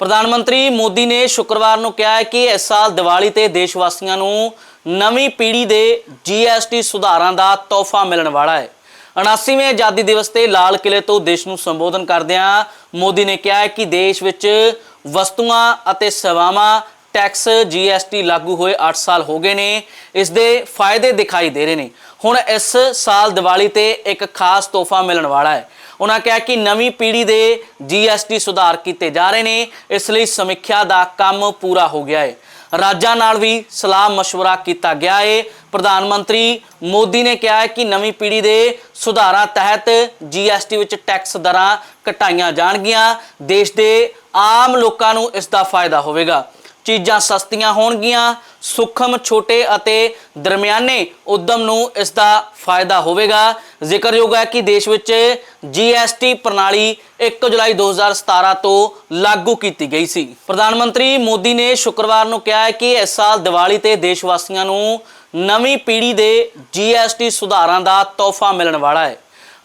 ਪ੍ਰਧਾਨ ਮੰਤਰੀ ਮੋਦੀ ਨੇ ਸ਼ੁੱਕਰਵਾਰ ਨੂੰ ਕਿਹਾ ਹੈ ਕਿ ਇਸ ਸਾਲ ਦੀਵਾਲੀ ਤੇ ਦੇਸ਼ ਵਾਸੀਆਂ ਨੂੰ ਨਵੀਂ ਪੀੜ੍ਹੀ ਦੇ GST ਸੁਧਾਰਾਂ ਦਾ ਤੋਹਫਾ ਮਿਲਣ ਵਾਲਾ ਹੈ। 79ਵੇਂ ਆਜ਼ਾਦੀ ਦਿਵਸ ਤੇ ਲਾਲ ਕਿਲੇ ਤੋਂ ਦੇਸ਼ ਨੂੰ ਸੰਬੋਧਨ ਕਰਦਿਆਂ ਮੋਦੀ ਨੇ ਕਿਹਾ ਹੈ ਕਿ ਦੇਸ਼ ਵਿੱਚ ਵਸਤੂਆਂ ਅਤੇ ਸੇਵਾਵਾਂ ਟੈਕਸ GST ਲਾਗੂ ਹੋਏ 8 ਸਾਲ ਹੋ ਗਏ ਨੇ ਇਸ ਦੇ ਫਾਇਦੇ ਦਿਖਾਈ ਦੇ ਰਹੇ ਨੇ ਹੁਣ ਇਸ ਸਾਲ ਦੀਵਾਲੀ ਤੇ ਇੱਕ ਖਾਸ ਤੋਹਫਾ ਮਿਲਣ ਵਾਲਾ ਹੈ ਉਹਨਾਂ ਕਿਹਾ ਕਿ ਨਵੀਂ ਪੀੜ੍ਹੀ ਦੇ GST ਸੁਧਾਰ ਕੀਤੇ ਜਾ ਰਹੇ ਨੇ ਇਸ ਲਈ ਸਮੀਖਿਆ ਦਾ ਕੰਮ ਪੂਰਾ ਹੋ ਗਿਆ ਹੈ ਰਾਜਾਂ ਨਾਲ ਵੀ ਸਲਾਹ مشورہ ਕੀਤਾ ਗਿਆ ਹੈ ਪ੍ਰਧਾਨ ਮੰਤਰੀ ਮੋਦੀ ਨੇ ਕਿਹਾ ਹੈ ਕਿ ਨਵੀਂ ਪੀੜ੍ਹੀ ਦੇ ਸੁਧਾਰਾਂ ਤਹਿਤ GST ਵਿੱਚ ਟੈਕਸ ਦਰਾਂ ਘਟਾਈਆਂ ਜਾਣਗੀਆਂ ਦੇਸ਼ ਦੇ ਆਮ ਲੋਕਾਂ ਨੂੰ ਇਸ ਦਾ ਫਾਇਦਾ ਹੋਵੇਗਾ ਚੀਜ਼ਾਂ ਸਸਤੀਆਂ ਹੋਣਗੀਆਂ, ਸੂਖਮ, ਛੋਟੇ ਅਤੇ ਦਰਮਿਆਨੇ ਉਦਮ ਨੂੰ ਇਸ ਦਾ ਫਾਇਦਾ ਹੋਵੇਗਾ। ਜ਼ਿਕਰਯੋਗ ਹੈ ਕਿ ਦੇਸ਼ ਵਿੱਚ GST ਪ੍ਰਣਾਲੀ 1 ਜੁਲਾਈ 2017 ਤੋਂ ਲਾਗੂ ਕੀਤੀ ਗਈ ਸੀ। ਪ੍ਰਧਾਨ ਮੰਤਰੀ ਮੋਦੀ ਨੇ ਸ਼ੁੱਕਰਵਾਰ ਨੂੰ ਕਿਹਾ ਹੈ ਕਿ ਇਸ ਸਾਲ ਦੀਵਾਲੀ ਤੇ ਦੇਸ਼ ਵਾਸੀਆਂ ਨੂੰ ਨਵੀਂ ਪੀੜ੍ਹੀ ਦੇ GST ਸੁਧਾਰਾਂ ਦਾ ਤੋਹਫਾ ਮਿਲਣ ਵਾਲਾ ਹੈ।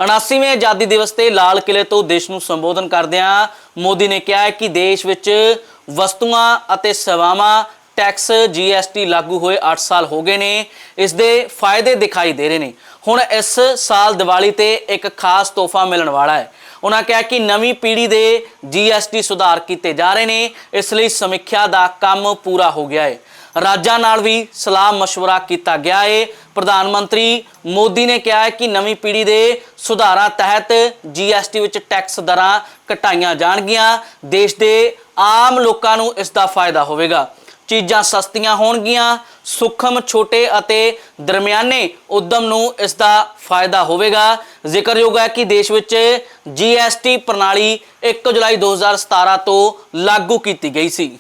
79ਵੇਂ ਆਜ਼ਾਦੀ ਦਿਵਸ ਤੇ ਲਾਲ ਕਿਲੇ ਤੋਂ ਦੇਸ਼ ਨੂੰ ਸੰਬੋਧਨ ਕਰਦਿਆਂ ਮੋਦੀ ਨੇ ਕਿਹਾ ਕਿ ਦੇਸ਼ ਵਿੱਚ ਵਸਤੂਆਂ ਅਤੇ ਸੇਵਾਵਾਂ ਟੈਕਸ GST ਲਾਗੂ ਹੋਏ 8 ਸਾਲ ਹੋ ਗਏ ਨੇ ਇਸ ਦੇ ਫਾਇਦੇ ਦਿਖਾਈ ਦੇ ਰਹੇ ਨੇ ਹੁਣ ਇਸ ਸਾਲ ਦੀਵਾਲੀ ਤੇ ਇੱਕ ਖਾਸ ਤੋਹਫਾ ਮਿਲਣ ਵਾਲਾ ਹੈ ਉਹਨਾਂ ਕਿਹਾ ਕਿ ਨਵੀਂ ਪੀੜ੍ਹੀ ਦੇ GST ਸੁਧਾਰ ਕੀਤੇ ਜਾ ਰਹੇ ਨੇ ਇਸ ਲਈ ਸਮੀਖਿਆ ਦਾ ਕੰਮ ਪੂਰਾ ਹੋ ਗਿਆ ਹੈ ਰਾਜਾਂ ਨਾਲ ਵੀ ਸਲਾਹ مشورہ ਕੀਤਾ ਗਿਆ ਹੈ ਪ੍ਰਧਾਨ ਮੰਤਰੀ ਮੋਦੀ ਨੇ ਕਿਹਾ ਹੈ ਕਿ ਨਵੀਂ ਪੀੜ੍ਹੀ ਦੇ ਸੁਧਾਰਾਂ ਤਹਿਤ GST ਵਿੱਚ ਟੈਕਸ ਦਰਾਂ ਘਟਾਈਆਂ ਜਾਣਗੀਆਂ ਦੇਸ਼ ਦੇ ਆਮ ਲੋਕਾਂ ਨੂੰ ਇਸ ਦਾ ਫਾਇਦਾ ਹੋਵੇਗਾ। ਚੀਜ਼ਾਂ ਸਸਤੀਆਂ ਹੋਣਗੀਆਂ, ਸੂਖਮ, ਛੋਟੇ ਅਤੇ ਦਰਮਿਆਨੇ ਉਦਮ ਨੂੰ ਇਸ ਦਾ ਫਾਇਦਾ ਹੋਵੇਗਾ। ਜ਼ਿਕਰਯੋਗ ਹੈ ਕਿ ਦੇਸ਼ ਵਿੱਚ GST ਪ੍ਰਣਾਲੀ 1 ਜੁਲਾਈ 2017 ਤੋਂ ਲਾਗੂ ਕੀਤੀ ਗਈ ਸੀ।